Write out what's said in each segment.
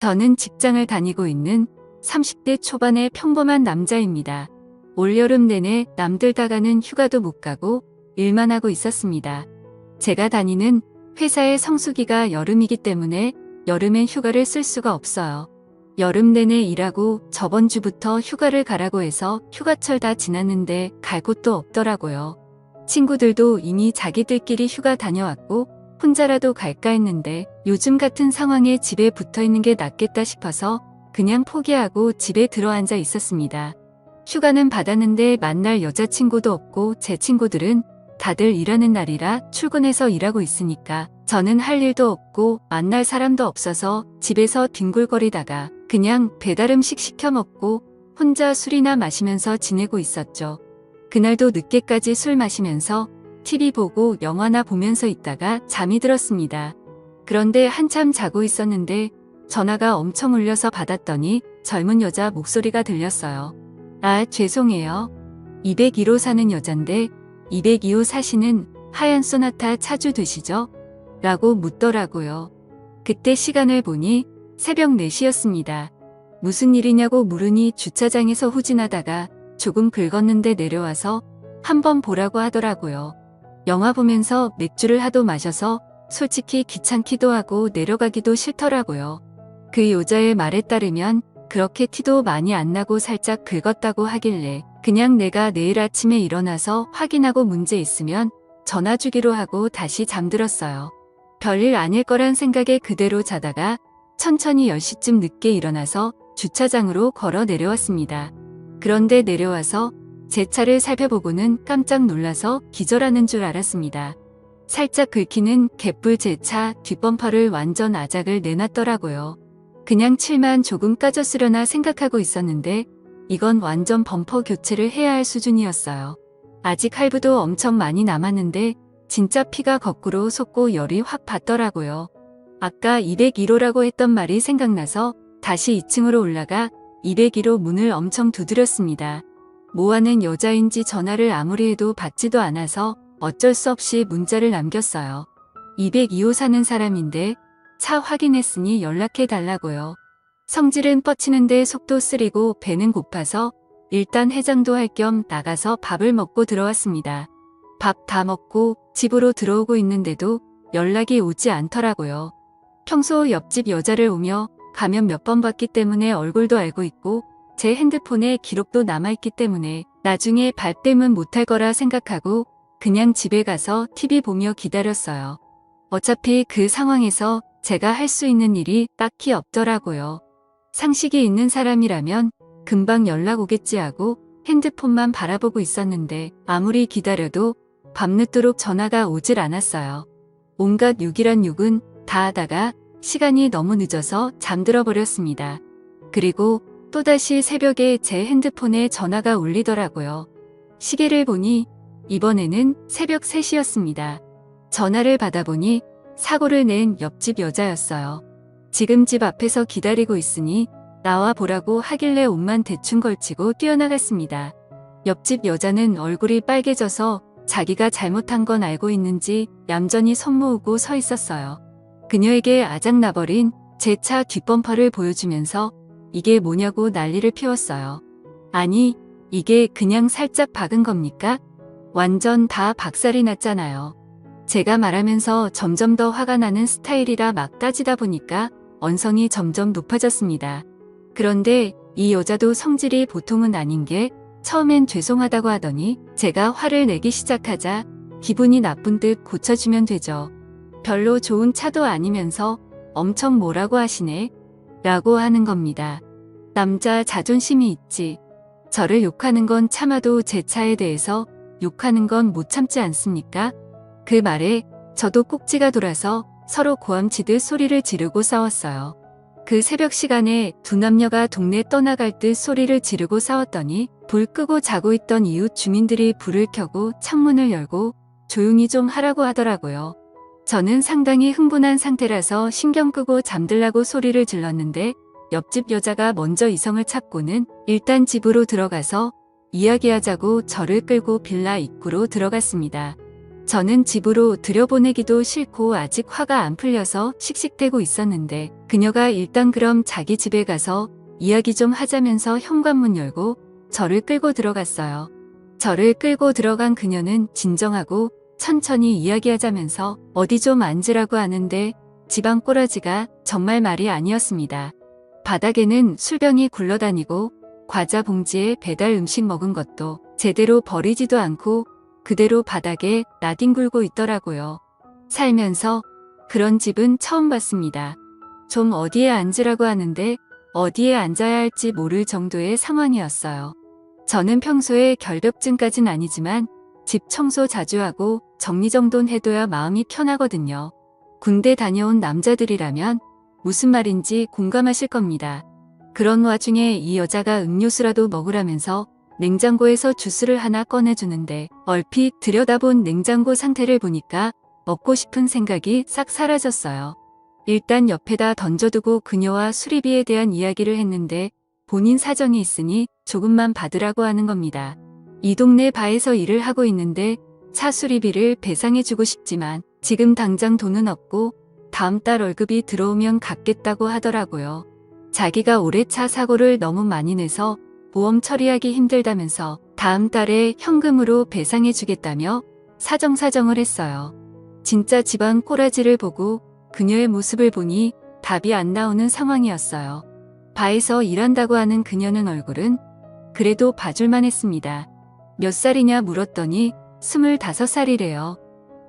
저는 직장을 다니고 있는 30대 초반의 평범한 남자입니다. 올여름 내내 남들 다 가는 휴가도 못 가고 일만 하고 있었습니다. 제가 다니는 회사의 성수기가 여름이기 때문에 여름엔 휴가를 쓸 수가 없어요. 여름 내내 일하고 저번 주부터 휴가를 가라고 해서 휴가철 다 지났는데 갈 곳도 없더라고요. 친구들도 이미 자기들끼리 휴가 다녀왔고 혼자라도 갈까 했는데 요즘 같은 상황에 집에 붙어 있는 게 낫겠다 싶어서 그냥 포기하고 집에 들어앉아 있었습니다. 휴가는 받았는데 만날 여자친구도 없고 제 친구들은 다들 일하는 날이라 출근해서 일하고 있으니까 저는 할 일도 없고 만날 사람도 없어서 집에서 뒹굴거리다가 그냥 배달 음식 시켜 먹고 혼자 술이나 마시면서 지내고 있었죠. 그날도 늦게까지 술 마시면서 TV 보고 영화나 보면서 있다가 잠이 들었습니다. 그런데 한참 자고 있었는데 전화가 엄청 울려서 받았더니 젊은 여자 목소리가 들렸어요. 아, 죄송해요. 202로 사는 여잔데 202호 사시는 하얀 소나타 차주 되시죠? 라고 묻더라고요. 그때 시간을 보니 새벽 4시였습니다. 무슨 일이냐고 물으니 주차장에서 후진하다가 조금 긁었는데 내려와서 한번 보라고 하더라고요. 영화 보면서 맥주를 하도 마셔서 솔직히 귀찮기도 하고 내려가기도 싫더라고요. 그 여자의 말에 따르면 그렇게 티도 많이 안 나고 살짝 긁었다고 하길래 그냥 내가 내일 아침에 일어나서 확인하고 문제 있으면 전화 주기로 하고 다시 잠들었어요. 별일 아닐 거란 생각에 그대로 자다가 천천히 10시쯤 늦게 일어나서 주차장으로 걸어 내려왔습니다. 그런데 내려와서 제 차를 살펴보고는 깜짝 놀라서 기절하는 줄 알았습니다. 살짝 긁히는 개뿔 제차 뒷범퍼를 완전 아작을 내놨더라고요. 그냥 칠만 조금 까졌으려나 생각하고 있었는데 이건 완전 범퍼 교체를 해야 할 수준이었어요. 아직 할부도 엄청 많이 남았는데 진짜 피가 거꾸로 솟고 열이 확 받더라고요. 아까 201호라고 했던 말이 생각나서 다시 2층으로 올라가 201호 문을 엄청 두드렸습니다. 모아는 여자인지 전화를 아무리 해도 받지도 않아서 어쩔 수 없이 문자를 남겼어요. 202호 사는 사람인데 차 확인했으니 연락해 달라고요. 성질은 뻗치는데 속도 쓰리고 배는 고파서 일단 해장도 할 겸 나가서 밥을 먹고 들어왔습니다. 밥 다 먹고 집으로 들어오고 있는데도 연락이 오지 않더라고요. 평소 옆집 여자를 오며 가면 몇 번 봤기 때문에 얼굴도 알고 있고 제 핸드폰에 기록도 남아있기 때문에 나중에 발뺌은 못할 거라 생각하고 그냥 집에 가서 TV 보며 기다렸어요. 어차피 그 상황에서 제가 할 수 있는 일이 딱히 없더라고요. 상식이 있는 사람이라면 금방 연락 오겠지 하고 핸드폰만 바라보고 있었는데 아무리 기다려도 밤늦도록 전화가 오질 않았어요. 온갖 욕이란 욕은 다 하다가 시간이 너무 늦어서 잠들어 버렸습니다. 그리고 또다시 새벽에 제 핸드폰에 전화가 울리더라고요. 시계를 보니 이번에는 새벽 3시였습니다. 전화를 받아보니 사고를 낸 옆집 여자였어요. 지금 집 앞에서 기다리고 있으니 나와 보라고 하길래 옷만 대충 걸치고 뛰어나갔습니다. 옆집 여자는 얼굴이 빨개져서 자기가 잘못한 건 알고 있는지 얌전히 손 모으고 서 있었어요. 그녀에게 아작나버린 제 차 뒷범퍼를 보여주면서 이게 뭐냐고 난리를 피웠어요. 아니, 이게 그냥 살짝 박은 겁니까? 완전 다 박살이 났잖아요. 제가 말하면서 점점 더 화가 나는 스타일이라 막 따지다 보니까 언성이 점점 높아졌습니다. 그런데 이 여자도 성질이 보통은 아닌 게 처음엔 죄송하다고 하더니 제가 화를 내기 시작하자 기분이 나쁜 듯 고쳐주면 되죠. 별로 좋은 차도 아니면서 엄청 뭐라고 하시네? 라고 하는 겁니다. 남자 자존심이 있지. 저를 욕하는 건 참아도 제 차에 대해서 욕하는 건 못 참지 않습니까? 그 말에 저도 꼭지가 돌아서 서로 고함치듯 소리를 지르고 싸웠어요. 그 새벽 시간에 두 남녀가 동네 떠나갈 듯 소리를 지르고 싸웠더니 불 끄고 자고 있던 이웃 주민들이 불을 켜고 창문을 열고 조용히 좀 하라고 하더라고요. 저는 상당히 흥분한 상태라서 신경 끄고 잠들라고 소리를 질렀는데 옆집 여자가 먼저 이성을 찾고는 일단 집으로 들어가서 이야기하자고 저를 끌고 빌라 입구로 들어갔습니다. 저는 집으로 들여보내기도 싫고 아직 화가 안 풀려서 씩씩대고 있었는데 그녀가 일단 그럼 자기 집에 가서 이야기 좀 하자면서 현관문 열고 저를 끌고 들어갔어요. 저를 끌고 들어간 그녀는 진정하고 천천히 이야기하자면서 어디 좀 앉으라고 하는데 집안 꼬라지가 정말 말이 아니었습니다. 바닥에는 술병이 굴러다니고 과자 봉지에 배달 음식 먹은 것도 제대로 버리지도 않고 그대로 바닥에 나뒹굴고 있더라고요. 살면서 그런 집은 처음 봤습니다. 좀 어디에 앉으라고 하는데 어디에 앉아야 할지 모를 정도의 상황이었어요. 저는 평소에 결벽증까진 아니지만 집 청소 자주 하고 정리정돈 해둬야 마음이 편하거든요. 군대 다녀온 남자들이라면 무슨 말인지 공감하실 겁니다. 그런 와중에 이 여자가 음료수라도 먹으라면서 냉장고에서 주스를 하나 꺼내주는데 얼핏 들여다본 냉장고 상태를 보니까 먹고 싶은 생각이 싹 사라졌어요. 일단 옆에다 던져두고 그녀와 수리비에 대한 이야기를 했는데 본인 사정이 있으니 조금만 받으라고 하는 겁니다. 이 동네 바에서 일을 하고 있는데 차 수리비를 배상해주고 싶지만 지금 당장 돈은 없고 다음 달 월급이 들어오면 갚겠다고 하더라고요. 자기가 올해 차 사고를 너무 많이 내서 보험 처리하기 힘들다면서 다음 달에 현금으로 배상해주겠다며 사정사정을 했어요. 진짜 집안 꼬라지를 보고 그녀의 모습을 보니 답이 안 나오는 상황이었어요. 바에서 일한다고 하는 그녀는 얼굴은 그래도 봐줄만 했습니다. 몇 살이냐 물었더니 25살이래요.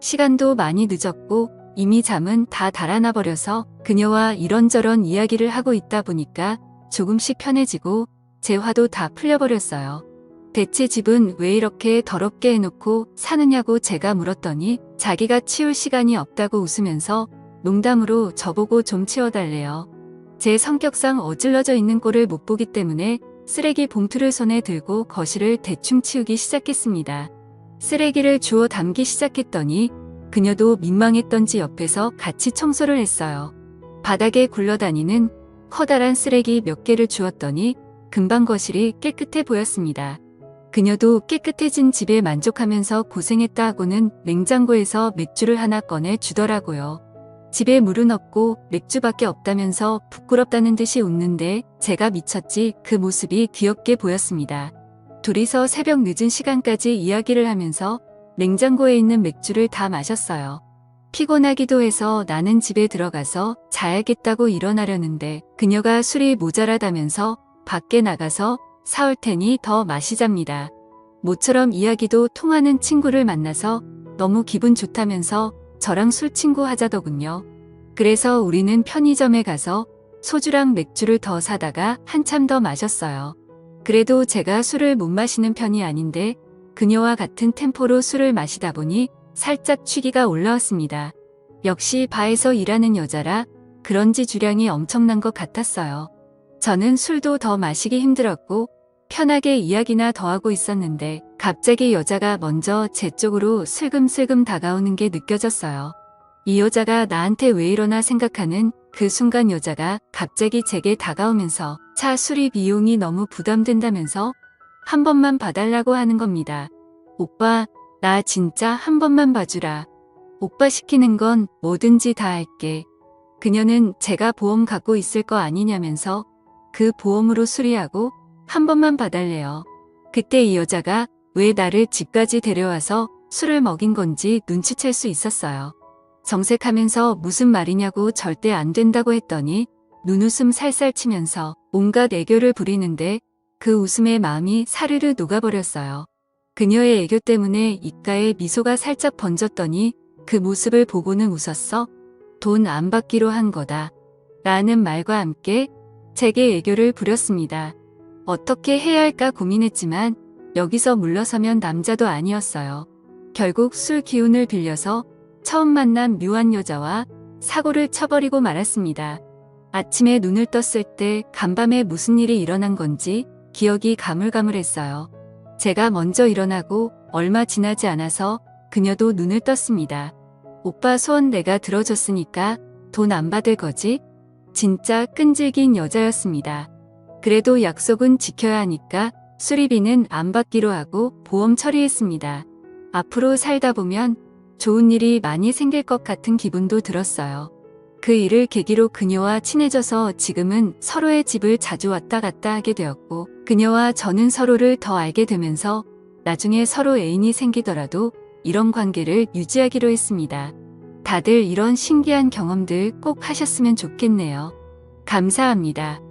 시간도 많이 늦었고 이미 잠은 다 달아나 버려서 그녀와 이런저런 이야기를 하고 있다 보니까 조금씩 편해지고 제 화도 다 풀려버렸어요. 대체 집은 왜 이렇게 더럽게 해놓고 사느냐고 제가 물었더니 자기가 치울 시간이 없다고 웃으면서 농담으로 저보고 좀 치워달래요. 제 성격상 어질러져 있는 꼴을 못 보기 때문에 쓰레기 봉투를 손에 들고 거실을 대충 치우기 시작했습니다. 쓰레기를 주워 담기 시작했더니 그녀도 민망했던지 옆에서 같이 청소를 했어요. 바닥에 굴러다니는 커다란 쓰레기 몇 개를 주웠더니 금방 거실이 깨끗해 보였습니다. 그녀도 깨끗해진 집에 만족하면서 고생했다 하고는 냉장고에서 맥주를 하나 꺼내 주더라고요. 집에 물은 없고 맥주밖에 없다면서 부끄럽다는 듯이 웃는데 제가 미쳤지 그 모습이 귀엽게 보였습니다. 둘이서 새벽 늦은 시간까지 이야기를 하면서 냉장고에 있는 맥주를 다 마셨어요. 피곤하기도 해서 나는 집에 들어가서 자야겠다고 일어나려는데 그녀가 술이 모자라다면서 밖에 나가서 사올 테니 더 마시잡니다. 모처럼 이야기도 통하는 친구를 만나서 너무 기분 좋다면서 저랑 술 친구 하자더군요. 그래서 우리는 편의점에 가서 소주랑 맥주를 더 사다가 한참 더 마셨어요. 그래도 제가 술을 못 마시는 편이 아닌데 그녀와 같은 템포로 술을 마시다 보니 살짝 취기가 올라왔습니다. 역시 바에서 일하는 여자라 그런지 주량이 엄청난 것 같았어요. 저는 술도 더 마시기 힘들었고 편하게 이야기나 더 하고 있었는데 갑자기 여자가 먼저 제 쪽으로 슬금슬금 다가오는 게 느껴졌어요. 이 여자가 나한테 왜 이러나 생각하는 그 순간 여자가 갑자기 제게 다가오면서 차 수리 비용이 너무 부담된다면서 한 번만 봐달라고 하는 겁니다. 오빠, 나 진짜 한 번만 봐주라. 오빠 시키는 건 뭐든지 다 할게. 그녀는 제가 보험 갖고 있을 거 아니냐면서 그 보험으로 수리하고 한 번만 봐달래요. 그때 이 여자가 왜 나를 집까지 데려와서 술을 먹인 건지 눈치챌 수 있었어요. 정색하면서 무슨 말이냐고 절대 안 된다고 했더니 눈웃음 살살 치면서 온갖 애교를 부리는데 그 웃음에 마음이 사르르 녹아버렸어요. 그녀의 애교 때문에 입가에 미소가 살짝 번졌더니 그 모습을 보고는 웃었어. 돈 안 받기로 한 거다. 라는 말과 함께 제게 애교를 부렸습니다. 어떻게 해야 할까 고민했지만 여기서 물러서면 남자도 아니었어요. 결국 술 기운을 빌려서 처음 만난 묘한 여자와 사고를 쳐버리고 말았습니다. 아침에 눈을 떴을 때 간밤에 무슨 일이 일어난 건지 기억이 가물가물했어요. 제가 먼저 일어나고 얼마 지나지 않아서 그녀도 눈을 떴습니다. 오빠 소원 내가 들어줬으니까 돈 안 받을 거지? 진짜 끈질긴 여자였습니다. 그래도 약속은 지켜야 하니까 수리비는 안 받기로 하고 보험 처리했습니다. 앞으로 살다 보면 좋은 일이 많이 생길 것 같은 기분도 들었어요. 그 일을 계기로 그녀와 친해져서 지금은 서로의 집을 자주 왔다 갔다 하게 되었고, 그녀와 저는 서로를 더 알게 되면서 나중에 서로 애인이 생기더라도 이런 관계를 유지하기로 했습니다. 다들 이런 신기한 경험들 꼭 하셨으면 좋겠네요. 감사합니다.